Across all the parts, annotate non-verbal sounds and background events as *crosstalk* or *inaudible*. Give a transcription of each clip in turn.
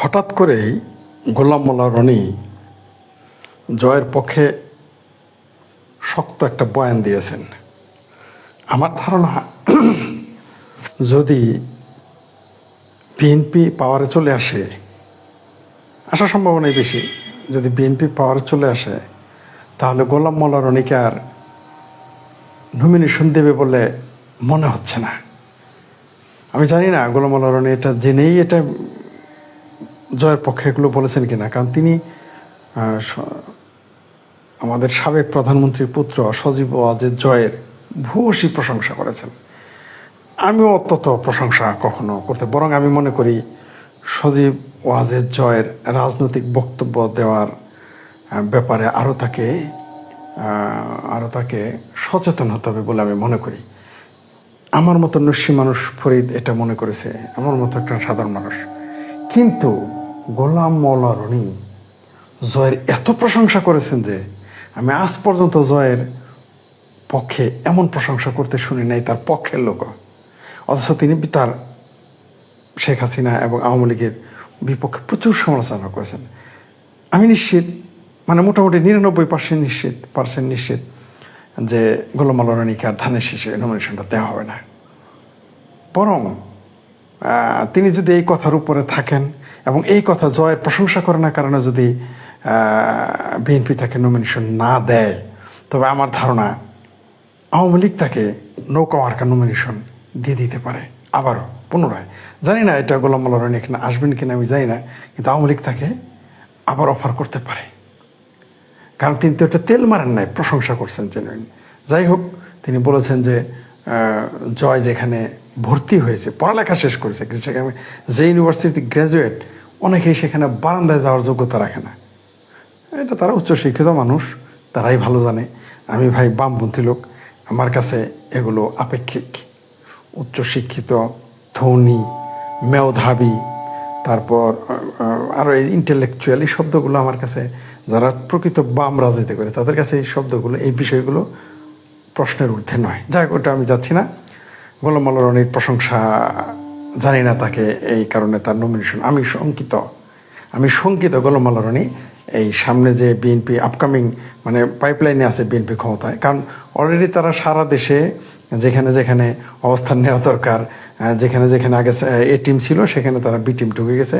হঠাৎ করেই গোলাম মোল্লা রনি জয়ের পক্ষে শক্ত একটা বয়ান দিয়েছেন। আমার ধারণা, যদি বিএনপি পাওয়ারে চলে আসে, আসার সম্ভাবনাই বেশি, যদি বিএনপি পাওয়ারে চলে আসে, তাহলে গোলাম মোল্লা রনিকে আর নমিনেশন দেবে বলে মনে হচ্ছে না। আমি জানি না গোলাম মোল্লা রনি এটা জেনেই এটা জয়ের পক্ষে এগুলো বলেছেন কিনা? কারণ তিনি আমাদের সাবেক প্রধানমন্ত্রীর পুত্র সজীব ওয়াজেদ জয়ের ভূয়সী প্রশংসা করেছেন। আমিও অত্যন্ত প্রশংসা কখনো করতে, বরং আমি মনে করি সজীব ওয়াজেদ জয়ের রাজনৈতিক বক্তব্য দেওয়ার ব্যাপারে আরও তাকে আরও তাকে সচেতন হতে হবে বলে আমি মনে করি। আমার মতো নস্যি মানুষ ফরিদ এটা মনে করেছে, আমার মতো একটা সাধারণ মানুষ। কিন্তু গোলাম মৌলা রনি, জয়ের এত প্রশংসা করেছেন যে আমি আজ পর্যন্ত জয়ের পক্ষে এমন প্রশংসা করতে শুনি নাই তার পক্ষের লোক। অথচ তিনি তার শেখ হাসিনা এবং আওয়ামী লীগের বিপক্ষে প্রচুর সমালোচনা করেছেন। আমি নিশ্চিত মানে মোটামুটি নিরানব্বই পার্সেন্ট নিশ্চিত পার্সেন্ট নিশ্চিত যে গোলাম আল্লাহ রানীকে আর ধানের শেষে নমিনেশনটা দেওয়া হবে না। বরং তিনি যদি এই কথার উপরে থাকেন এবং এই কথা জয়ের প্রশংসা করে না কারণে যদি বিএনপি তাকে নমিনেশন না দেয়, তবে আমার ধারণা আওয়ামী লীগ তাকে নৌকা মার্কা নমিনেশন দিয়ে দিতে পারে আবারও, পুনরায়। জানি না এটা গোলাম আল্লাহ রানী এখানে আসবেন কিনা আমি জানি না, কিন্তু আওয়ামী লীগ তাকে আবার অফার করতে পারে। কারণ তিনি তো একটা তেল মারেন নাই, প্রশংসা করছেন জেনুইন যাই হোক, তিনি বলেছেন যে জয় যেখানে ভর্তি হয়েছে, পড়ালেখা শেষ করেছে, কিন্তু সেখানে যে ইউনিভার্সিটি গ্র্যাজুয়েট অনেকেই সেখানে বারান্দায় যাওয়ার যোগ্যতা রাখে না। এটা তারা উচ্চশিক্ষিত মানুষ, তারাই ভালো জানে। আমি ভাই বামপন্থী লোক, আমার কাছে এগুলো আপেক্ষিক। উচ্চশিক্ষিত, ধনী, মেধাবী, তারপর আরও এই ইন্টেলেকচুয়াল এই শব্দগুলো আমার কাছে যারা প্রকৃত বাম রাজনীতি করে, তাদের কাছে এই শব্দগুলো, এই বিষয়গুলো প্রশ্নের ঊর্ধ্বে নয়। যাই ওটা আমি যাচ্ছি না। গোলাম রনির প্রশংসা, জানি না তাকে এই কারণে তার নমিনেশন আমি শঙ্কিত আমি শঙ্কিত গোলাম রনি এই সামনে যে বিএনপি আপকামিং মানে পাইপলাইনে আছে বিএনপি ক্ষমতায়। কারণ অলরেডি তারা সারা দেশে যেখানে যেখানে অবস্থান নেওয়া দরকার যেখানে যেখানে আগে এ টিম ছিল, সেখানে তারা বি টিম ঢুকে গেছে।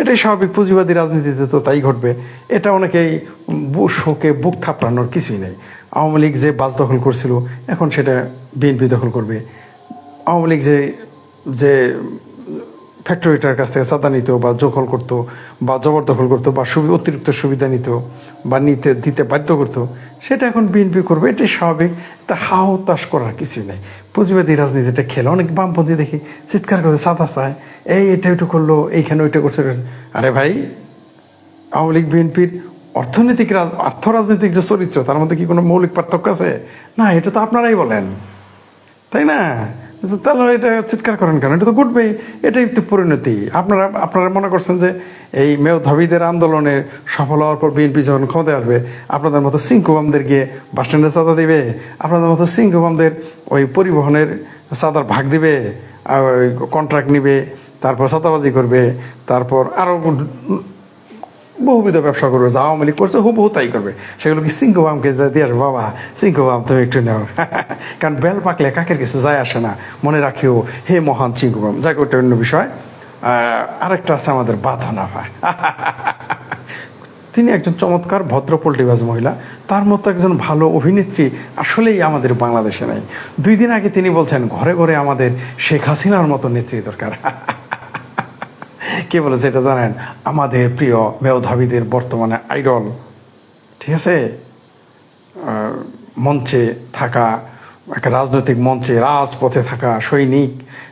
এটাই স্বাভাবিক, পুঁজিবাদী রাজনীতিতে তো তাই ঘটবে। এটা অনেকেই শোকে বুক থাপড়ানোর কিছুই নেই। আওয়ামী লীগ যে বাস দখল করছিল, এখন সেটা বিএনপি দখল করবে। আওয়ামী লীগ যে যে ফ্যাক্টরিটার কাছ থেকে চাঁদা নিত বা জখল করতো বা জবরদখল করতো বা সুবি, অতিরিক্ত সুবিধা নিত বা নিতে, দিতে বাধ্য করতো, সেটা এখন বিএনপি করবে, এটাই স্বাভাবিক। তা হাও তাস করার কিছুই নাই। পুঁজিবাদী রাজনীতিটা খেলে অনেক বামপন্থী দেখি, চিৎকার করে চাঁদা চায়, এই এটা ওইটা করল, এইখানে ওইটা করছে। আরে ভাই, আওয়ামী লীগ বিএনপির অর্থনৈতিক রাজ- অর্থ রাজনৈতিক যে চরিত্র, তার মধ্যে কি কোনো মৌলিক পার্থক্য আছে? না, এটা তো আপনারাই বলেন। তাই না? তাহলে এটা চিৎকার করেন কেন? এটা তো ঘটবেই। এটাই তো পরিণতি। আপনারা আপনারা মনে করছেন যে এই মেয়ধাবীদের আন্দোলনের সফল হওয়ার পর বিএনপি যখন ক্ষমতায় আসবে, আপনাদের মতো সিংকুবামদের গিয়ে বাস স্ট্যান্ডে চাঁদা দিবে? আপনাদের মতো সিংকুবামদের ওই পরিবহনের চাঁদার ভাগ দিবে? কন্ট্রাক্ট নিবে, তারপর চাঁদাবাজি করবে, তারপর আরও বহুবিধ ব্যবসা করবে, যা আওয়ামী লীগ করছে হুবহু তাই করবে। সেগুলো কি সিংহবামকে যা দিয়ে বাবা সিংহবাম তুমি একটু নেও। *laughs* কারণ বেল পাকলে কাকের কিছু যায় আসে না। মনে রাখিও, হে মহান সিংহবাম যাই ওটা অন্য বিষয়। আরেকটা আছে আমাদের বাঁধনা ভাই। *laughs* তিনি একজন চমৎকার ভদ্র পোল্ট্রিবাজ মহিলা। তার মতো একজন ভালো অভিনেত্রী আসলেই আমাদের বাংলাদেশে নাই। দুই দিন আগে তিনি বলছেন, ঘরে ঘরে আমাদের শেখ হাসিনার মতো নেত্রী দরকার। *laughs* কে বলেছে এটা জানেন? আমাদের প্রিয় মেয়ধাবীদের বর্তমানে আইডল। ঠিক আছে? মঞ্চে থাকা, একটা রাজনৈতিক মঞ্চে, রাজপথে থাকা সৈনিক,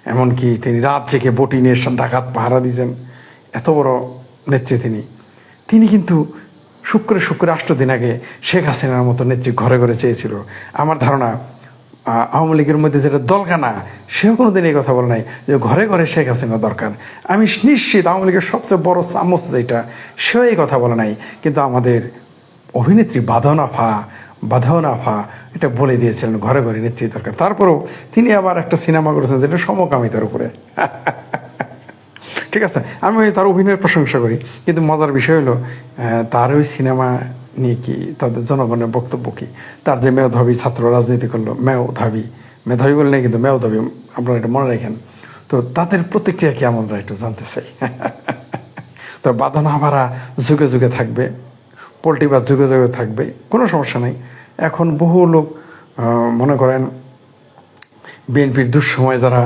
এমনকি তিনি রাত জেগে বটি নিয়ে ডাকাত পাহারা দিয়েছেন। এত বড় নেত্রী তিনি। তিনি কিন্তু শুক্রে শুক্রে আষ্ট দিন আগে শেখ হাসিনার মতো নেত্রী ঘরে ঘরে চেয়েছিল। আমার ধারণা আওয়ামী লীগের মধ্যে যেটা দলকানা সেও কোনোদিন এই কথা বলে নাই যে ঘরে ঘরে শেখ হাসিনা দরকার। আমি নিশ্চিত আওয়ামী লীগের সবচেয়ে বড় চামচ যেটা, সেও এই কথা বলে নাই। কিন্তু আমাদের অভিনেত্রী বাঁধনাফা বাঁধনাফা এটা বলে দিয়েছিলেন, ঘরে ঘরে নেত্রী দরকার। তারপরেও তিনি আবার একটা সিনেমা করেছেন যেটা সমকামিতার উপরে। ঠিক আছে? আমি তার অভিনয়ের প্রশংসা করি। কিন্তু মজার বিষয় হলো তার ওই সিনেমা নিয়ে কি তাদের জনগণের বক্তব্য কি? তার যে মেধাবী ছাত্র রাজনীতি করল, মেধাবী মেধাবী বলে নেই কিন্তু মেধাবী, আপনারা এটা মনে রাখেন। তো তাদের প্রতিক্রিয়া কি আমরা একটু জানতে চাই। *laughs* তো বাঁধনা ভাড়া যুগে যুগে থাকবে, পোলট্রি বা যুগে যুগে থাকবে, কোনো সমস্যা নেই। এখন বহু লোক মনে করেন, বিএনপির দুঃসময় যারা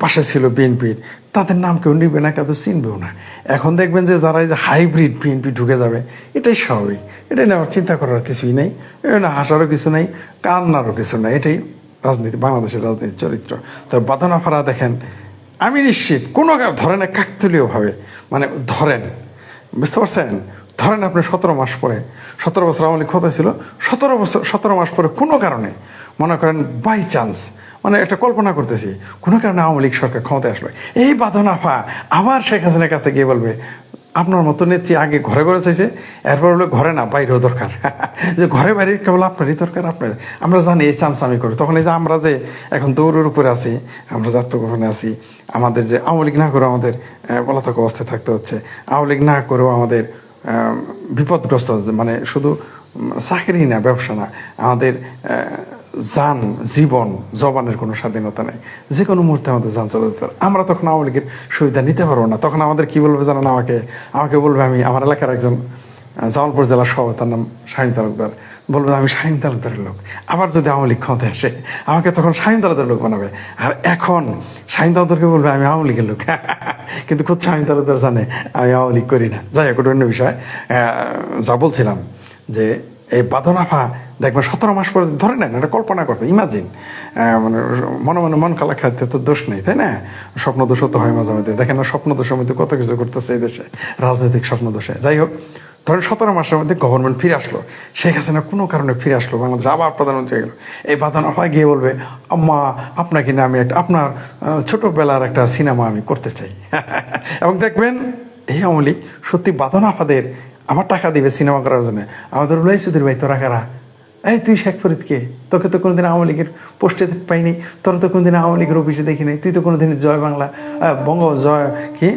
পাশে ছিল বিএনপির তাদের নাম কেউ নিবে না, কেউ চিনবেও না। এখন দেখবেন যে যারা এই যে হাইব্রিড বিএনপি ঢুকে যাবে, এটাই স্বাভাবিক। এটা নিয়ে আমার চিন্তা করার কিছুই নেই। এটা না হাসারও কিছু নেই, কান্নারও কিছু নেই। এটাই রাজনীতি, বাংলাদেশের রাজনীতির চরিত্র। তবে বাদানা ফারা দেখেন, আমি নিশ্চিত কোনো ধরেন কাকতলীয়ভাবে। মানে ধরেন, বুঝতে পারছেন? ধরেন আপনি সতেরো মাস পরে, সতেরো বছর আওয়ামী লীগ ছিল, সতেরো বছর, সতেরো মাস পরে কোনো কারণে, মনে করেন বাই চান্স মানে একটা কল্পনা করতেছি, কোনো কারণে আওয়ামী লীগ সরকার ক্ষমতায় আসবে এই বাঁধনাফা আবার শেখ হাসিনার কাছে গিয়ে বলবে, আপনার মতো নেত্রী আগে ঘরে ঘরে চাইছে, এরপর হলো ঘরে না, বাইরেও দরকার। *laughs* যে ঘরে বাইরে কেবল আপনারই দরকার, আপনার আমরা জানি এই চামচামি করি, তখন এই যে আমরা যে এখন দৌড়ের উপরে আছি, আমরা যাত্রগোপনে আছি, আমাদের যে আওয়ামী লীগ না করে আমাদের পলাতক অবস্থায় থাকতে হচ্ছে। আওয়ামী লীগ না করেও আমাদের বিপদগ্রস্ত মানে শুধু চাকরি না, ব্যবসা না, আমাদের যান জীবন, জবানের কোনো স্বাধীনতা নেই। যে কোনো মুহূর্তে আমাদের যান চলে যেতে আমরা তখন আওয়ামী লীগের সুবিধা নিতে পারব না। তখন আমাদের কি বলবে জানেন আমাকে? আমাকে বলবে আমি আমার এলাকার একজন জামালপুর জেলার সভাপতি, তার নাম শাহিন তালুকদার। বলবে আমি শাহিন তালুকদারের লোক। আবার যদি আওয়ামী লীগ ক্ষমতায় আসে, আমাকে তখন শাহিন তালুকদারের লোক বানাবে। আর এখন শাহিন তালুকদারকে বলবে আমি আওয়ামী লীগের লোক। *laughs* কিন্তু খুব শাহিন তালুকদার জানে, আমি আওয়ামী লীগ করি না। যাই হোক অন্য বিষয়। যা বলছিলাম যে এই বাঁধনাফা, দেখবেন সতেরো মাস পরে ধরে নেন, এটা কল্পনা করতে ইমাজিন মানে মনে মনে মন কালা খাইতে তো দোষ নেই, তাই না? স্বপ্ন দোষ তো হয় মাঝে মধ্যে। দেখেন স্বপ্ন দোষের মধ্যে কত কিছু করতেছে এই দেশে, রাজনৈতিক স্বপ্ন দোষে। যাই হোক, ধরেন সতেরো মাসের মধ্যে গভর্নমেন্ট ফিরে আসলো। শেখ হাসিনা কোনো কারণে ফিরে আসলো, বাংলাদেশ আবার প্রধানমন্ত্রী হয়ে গেল। এই বাঁধনাফায় গিয়ে বলবে, আম্মা, আপনাকে না আমি একটা, আপনার ছোটবেলার একটা সিনেমা আমি করতে চাই। *laughs* এবং দেখবেন, এই আওয়ামী লীগ সত্যি বাঁধনাফাদের আমার টাকা দিবে সিনেমা করার জন্য। আমাদের বলে সুধীর ভাই, তোরা কারা? এই, তুই শেখ ফরিদ কে? তোকে তো কোনোদিন আওয়ামী লীগের পোস্টে পাইনি। তোরা তো কোনোদিন আওয়ামী লীগের অফিসে দেখিনি। তুই তো কোনোদিন জয় বাংলা বঙ্গ জয় কি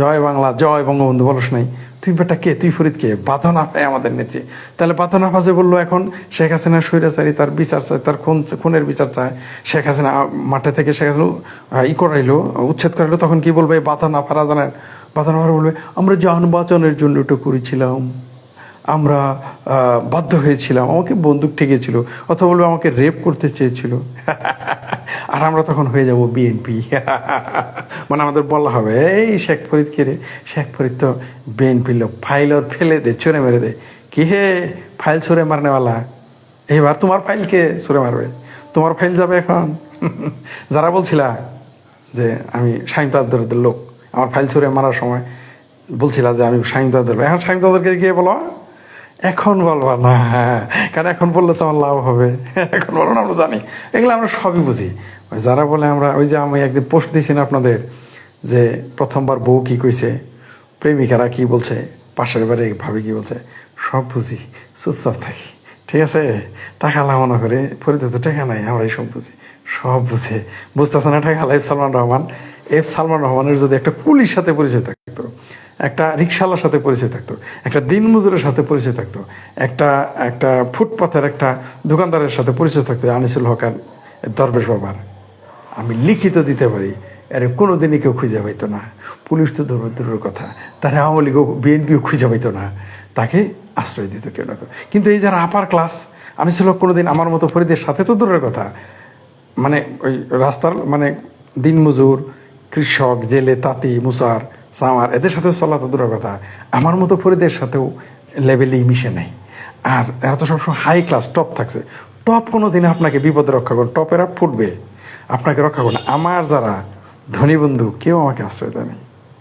জয় বাংলা, জয় বঙ্গবন্ধু, বলস নাই। তুই বেটা কে? তুই ফরিদ কে? বাঁধন আফায় আমাদের নেত্রী। তাহলে বাঁধন আফা বলল এখন, শেখ হাসিনা স্বৈরাচারী, তার বিচার চায়, তার খুন, খুনের বিচার চায়। শেখ হাসিনা মাঠে থেকে শেখ হাসিনা ই করাইলো, উচ্ছেদ করাইলো, তখন কি বলবে? বাঁধন আফারা জানেন বাঁধন ফারা বলবে, আমরা যান বাঁচানোর জন্য এটা করেছিলাম। আমরা বাধ্য হয়েছিলাম। আমাকে বন্দুক ঠেকেছিল, অথবা বলবে আমাকে রেপ করতে চেয়েছিল। *laughs* আর আমরা তখন হয়ে যাব বিএনপি *laughs* মানে আমাদের বলা হবে, এই শেখ ফরিদ কে রে? শেখ ফরিদ তো বিএনপি লোক। ফাইল ওর ফেলে দে, ছুঁড়ে মেরে দে। কি হে? ফাইল ছুঁড়ে মারনেওয়ালা? এবার তোমার ফাইলকে ছুঁড়ে মারবে? তোমার ফাইল যাবে এখন? *laughs* যারা বলছিলা যে, আমি শাহিন তাদের লোক, আমার ফাইল ছুঁড়ে মারার সময় বলছিলা যে, আমি শাহিন তাদের এখন শাহিন তাদেরকে গিয়ে বলো। এখন বলবা না কারণ এখন বললে তো আমার লাভ হবে। এখন বলো না, আমরা জানি। এগুলো আমরা সবই বুঝি। যারা বলে আমরা, ওই যে আমি একদিন পোস্ট দিয়েছি না আপনাদের, যে প্রথমবার বউ কি কইছে, প্রেমিকারা কি বলছে, পাশের বাড়ি ভাবি কি বলছে, সব বুঝি, চুপচাপ থাকি। ঠিক আছে? টাকা লাগানো করে, পরিতে তো টাকা নাই আমরা সব বুঝি। সব বুঝে। বুঝতেছে না টাকা এফ সালমান রহমান? এফ সালমান রহমানের যদি একটা কুলির সাথে পরিচয় থাকতো একটা রিক্সাওয়ালার সাথে পরিচয় থাকতো, একটা দিনমজুরের সাথে পরিচয় থাকতো, একটা একটা ফুটপাথের একটা দোকানদারের সাথে পরিচয় থাকতো, আনিসুল হক আর দরবেশ বাবার। আমি লিখিত দিতে পারি আরে কোনো দিনই কেউ খুঁজে পাইতো না। পুলিশ তো দূর, দূরের কথা, তারা আওয়ামী লীগও, বিএনপিও খুঁজে পাইতো না। তাকে আশ্রয় দিত কেউ না কেউ। কিন্তু এই যারা আপার ক্লাস আনিসুল হক কোনোদিন আমার মতো ফরিদের সাথে তো দূরের কথা। মানে ওই রাস্তার মানে দিনমজুর, কৃষক, জেলে, তাঁতি, মুসার সামার, এদের সাথে চলা তো দূরের কথা। আমার মতো ফরিদের সাথেও লেভেলেই মিশে নেই। আর এরা তো সবসময় হাই ক্লাস টপ থাকছে। টপ কোনো দিনে আপনাকে বিপদে রক্ষা করুন টপেরা ফুটবে। আপনাকে রক্ষা করুন আমার যারা ধনী বন্ধু, কেউ আমাকে আশ্রয় দেয়নি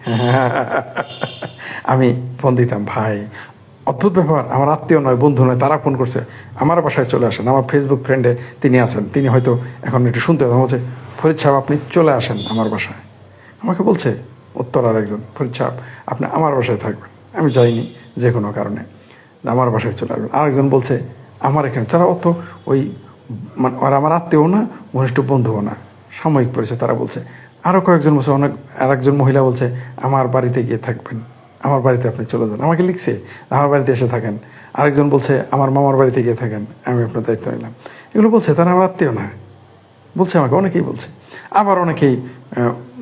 *laughs* আমি ফোন দিতাম, ভাই, অদ্ভুত ব্যাপার আমার আত্মীয় নয়, বন্ধু নয়, তারা ফোন করছে। আমার বাসায় চলে আসেন। আমার ফেসবুক ফ্রেন্ডে তিনি আছেন। তিনি হয়তো এখন একটু শুনতে হবে। বলছে, ফরিদ সাহেব, আপনি চলে আসেন আমার বাসায়। আমাকে বলছে উত্তরার একজন ফরিদ সাহেব আপনি আমার বাসায় থাকবেন, আমি যাইনি যে কোনো কারণে। আমার বাসায় চলে আসবেন। আরেকজন বলছে, আমার এখানে, তারা অত ওই মানে আর আমার আত্মীয় না, ঘনিষ্ঠ বন্ধুও না, সাময়িক পরিচয় তারা বলছে। আরও কয়েকজন বলছে, অনেক আর একজন মহিলা বলছে, আমার বাড়িতে গিয়ে থাকবেন, আমার বাড়িতে আপনি চলে যান। আমাকে লিখছে, আমার বাড়িতে এসে থাকেন। আরেকজন বলছে, আমার মামার বাড়িতে গিয়ে থাকেন, আমি আপনার দায়িত্ব নিলাম। এগুলো বলছে, তারা আমার আত্মীয় না। বলছে আমাকে, অনেকেই বলছে। আবার অনেকেই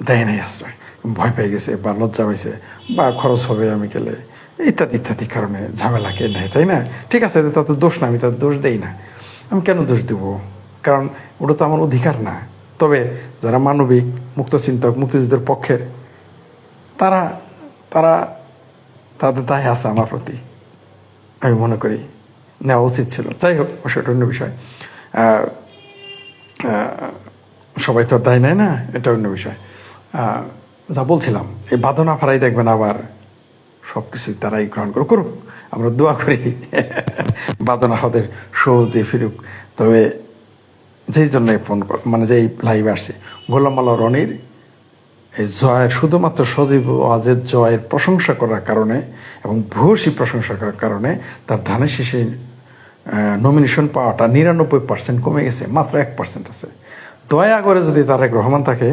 দেয় নাই আশ্রয়। ভয় পেয়ে গেছে বা লজ্জা পাইছে বা খরচ হবে আমি গেলে ইত্যাদি ইত্যাদি কারণে ঝামেলা কে নেয়, তাই না? ঠিক আছে, তাতে দোষ না, আমি তার দোষ দেই না। আমি কেন দোষ দেবো? কারণ ওটা তো আমার অধিকার না। তবে যারা মানবিক মুক্তচিন্তক মুক্তিযুদ্ধের পক্ষের, তারা তারা, তাদের দায় আছে আমার প্রতি, আমি মনে করি। নেওয়া উচিত ছিল। যাই হোক সেটা অন্য বিষয় সবাই তো দায় নেয় না, এটা অন্য বিষয়। যা বলছিলাম, এই বাদনা ফারাই দেখবেন আবার সব কিছুই তারাই গ্রহণ করুক। করুক, আমরা দোয়া করি। বাদনা হদের সৌদি ফিরুক। তবে যেই জন্য ফোন মানে যেই লাইভ আসছে, গোলাম আল্লাহ রনির এই জয়ের শুধুমাত্র সজীব ওয়াজের জয়ের প্রশংসা করার কারণে এবং ভূয়সী প্রশংসা করার কারণে তার ধানের শীষে নমিনেশন পাওয়াটা নিরানব্বই পার্সেন্ট কমে গেছে, মাত্র এক পার্সেন্ট আছে। দয়া করে যদি তারেক রহমান তাকে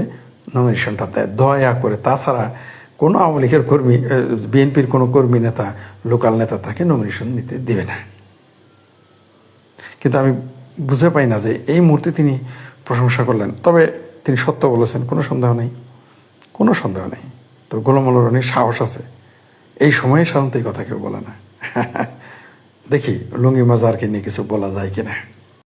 নমিনেশনটা দেয়। দয়া করে। তাছাড়া কোনো আওয়ামী লীগের কর্মী বিএনপির কোনো কর্মী নেতা, লোকাল নেতা তাকে নমিনেশন নিতে দেবে না। কিন্তু আমি বুঝে পাই না যে এই মুহূর্তে তিনি প্রশংসা করলেন। তবে তিনি সত্য বলেছেন, কোনো সন্দেহ নেই। কোনো সন্দেহ নেই। তো গোলাম আল্লাহ রনির সাহস আছে। এই সময়ে সাধারণত এই কথা কেউ বলে না। *laughs* দেখি, লুঙ্গি মাজারকে নিয়ে কিছু বলা যায় কিনা।